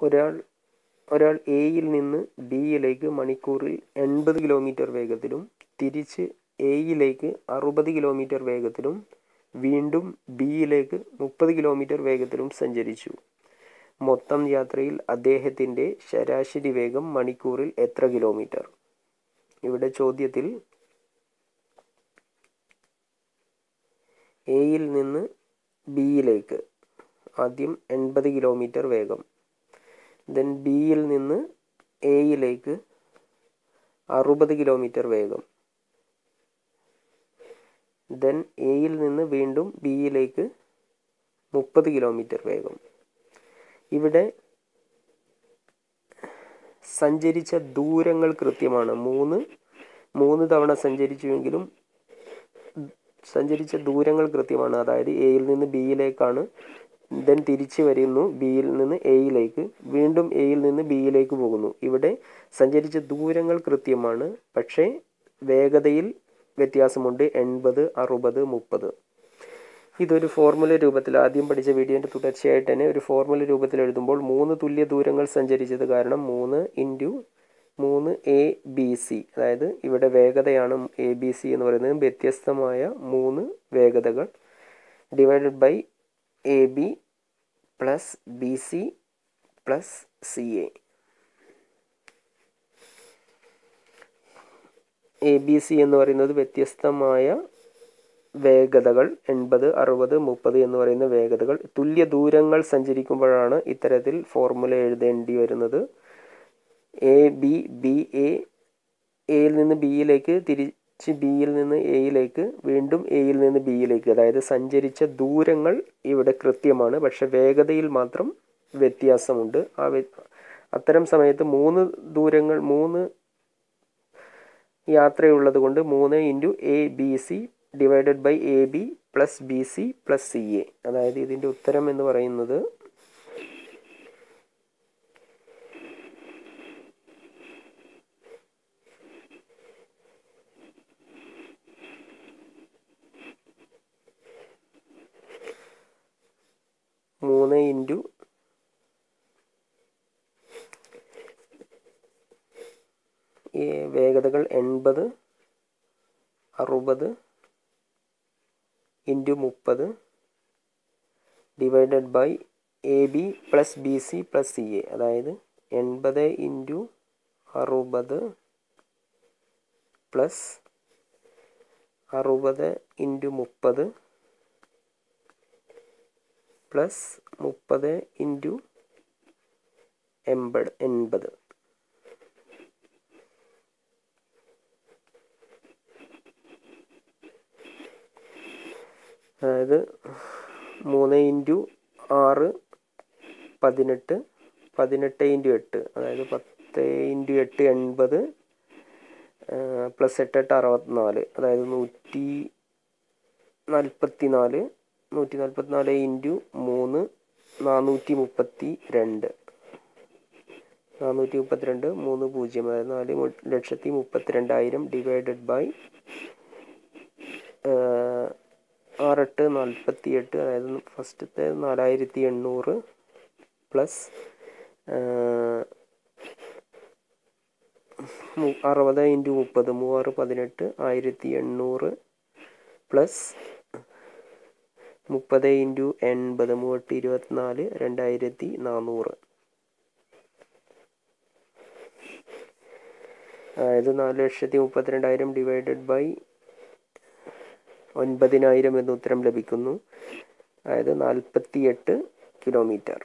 ഒരാൾ ഒരാൾ എയിൽ നിന്ന് ബിയിലേക്ക് മണിക്കൂറിൽ എൺപത് കിലോമീറ്റർ വേഗത്തിലും തിരിച്ച് എയിലേക്ക് അറുപത് കിലോമീറ്റർ വേഗത്തിലും വീണ്ടും ബിയിലേക്ക് മുപ്പത് കിലോമീറ്റർ വേഗത്തിലും സഞ്ചരിച്ചു. മൊത്തം യാത്രയിൽ അദ്ദേഹത്തിന്റെ ശരാശരി വേഗം മണിക്കൂറിൽ എത്ര കിലോമീറ്റർ ഇവിടെ ചോദ്യത്തിൽ എയിൽ നിന്ന് ബിയിലേക്ക് ആദ്യം എൺപത് കിലോമീറ്റർ വേഗം ദെൻ ബിയിൽ നിന്ന് എയിലേക്ക് അറുപത് കിലോമീറ്റർ വേഗം. ദെൻ എയിൽ നിന്ന് വീണ്ടും ബിയിലേക്ക് മുപ്പത് കിലോമീറ്റർ വേഗം. ഇവിടെ സഞ്ചരിച്ച ദൂരങ്ങൾ കൃത്യമാണ്. മൂന്ന് മൂന്ന് തവണ സഞ്ചരിച്ചുവെങ്കിലും സഞ്ചരിച്ച ദൂരങ്ങൾ കൃത്യമാണ്. അതായത് എയിൽ നിന്ന് ബിയിലേക്കാണ് ദെൻ തിരിച്ചു വരുന്നു ബിയിൽ നിന്ന് എയിലേക്ക് വീണ്ടും എയിൽ നിന്ന് ബിയിലേക്ക് പോകുന്നു. ഇവിടെ സഞ്ചരിച്ച ദൂരങ്ങൾ കൃത്യമാണ്. പക്ഷേ വേഗതയിൽ വ്യത്യാസമുണ്ട്. എൺപത് അറുപത് മുപ്പത്. ഇതൊരു ഫോർമുല രൂപത്തിൽ ആദ്യം പഠിച്ച വീഡിയോന്റെ തുടർച്ചയായിട്ട് തന്നെ ഒരു ഫോർമുല രൂപത്തിൽ എഴുതുമ്പോൾ മൂന്ന് തുല്യ ദൂരങ്ങൾ സഞ്ചരിച്ചത് കാരണം മൂന്ന് ഇന്റു മൂന്ന് എ ബി സി അതായത് ഇവിടെ വേഗതയാണ് എ ബി സി എന്ന് പറയുന്നത് വ്യത്യസ്തമായ മൂന്ന് വേഗതകൾ divided by A B plus B C plus C A. A B C എന്ന് പറയുന്നത് വ്യത്യസ്തമായ വേഗതകൾ എൺപത് അറുപത് മുപ്പത് എന്ന് പറയുന്ന വേഗതകൾ. തുല്യ ദൂരങ്ങൾ സഞ്ചരിക്കുമ്പോഴാണ് ഇത്തരത്തിൽ ഫോർമുല എഴുതേണ്ടി വരുന്നത്. എ ബി ബി എയിൽ നിന്ന് ബിയിലേക്ക് തിരിച്ച് ബിയിൽ നിന്ന് എയിലേക്ക് വീണ്ടും എയിൽ നിന്ന് ബിയിലേക്ക് അതായത് സഞ്ചരിച്ച ദൂരങ്ങൾ ഇവിടെ കൃത്യമാണ് പക്ഷെ വേഗതയിൽ മാത്രം വ്യത്യാസമുണ്ട്. ആ അത്തരം സമയത്ത് മൂന്ന് ദൂരങ്ങൾ മൂന്ന് യാത്രയുള്ളത് കൊണ്ട് മൂന്ന് into A B C divided by A B plus B C plus C A അതായത് ഇതിന്റെ ഉത്തരം എന്ന് പറയുന്നത് മൂന്ന് ഇന്റു ഈ വേഗതകൾ എൺപത് അറുപത് ഇന്റു മുപ്പത് divided by A B plus B C plus C A. അതായത് എൺപത് ഇന്റു അറുപത് പ്ലസ് അറുപത് ഇന്റു മുപ്പത് പ്ലസ് മുപ്പത് ഇന്റു എൺപത് എൺപത്. അതായത് മൂന്ന് ഇന്റു ആറ് പതിനെട്ട് പതിനെട്ട് ഇന്റു എട്ട്. അതായത് പത്ത് ഇന്റു എട്ട് എൺപത് പ്ലസ് എട്ട് എട്ട് അറുപത്തിനാല്. അതായത് നൂറ്റി നാൽപ്പത്തി നാല് നൂറ്റി നാൽപ്പത്തി നാല് ഇന്റു മൂന്ന് നാനൂറ്റി മുപ്പത്തി രണ്ട് നാനൂറ്റി മുപ്പത്തിരണ്ട് മൂന്ന് പൂജ്യം അതായത് നാല് ലക്ഷത്തി മുപ്പത്തിരണ്ടായിരം ഡിവൈഡഡ് ബൈ ആറെട്ട് നാൽപ്പത്തി എട്ട് അതായത് ഫസ്റ്റത്തെ നാലായിരത്തി എണ്ണൂറ് പ്ലസ് അറുപത് ഇന്റു മുപ്പത് മൂവാറ് പതിനെട്ട് ആയിരത്തി എണ്ണൂറ് പ്ലസ് മുപ്പത് ഇന്റു എൺപത് മൂവെട്ട് ഇരുപത്തിനാല് രണ്ടായിരത്തി നാനൂറ്. അതായത് നാല് ലക്ഷത്തി മുപ്പത്തിരണ്ടായിരം ഡിവൈഡഡ് ബൈ ഒൻപതിനായിരം എന്ന ഉത്തരം ലഭിക്കുന്നു. അതായത് നാൽപ്പത്തി എട്ട് കിലോമീറ്റർ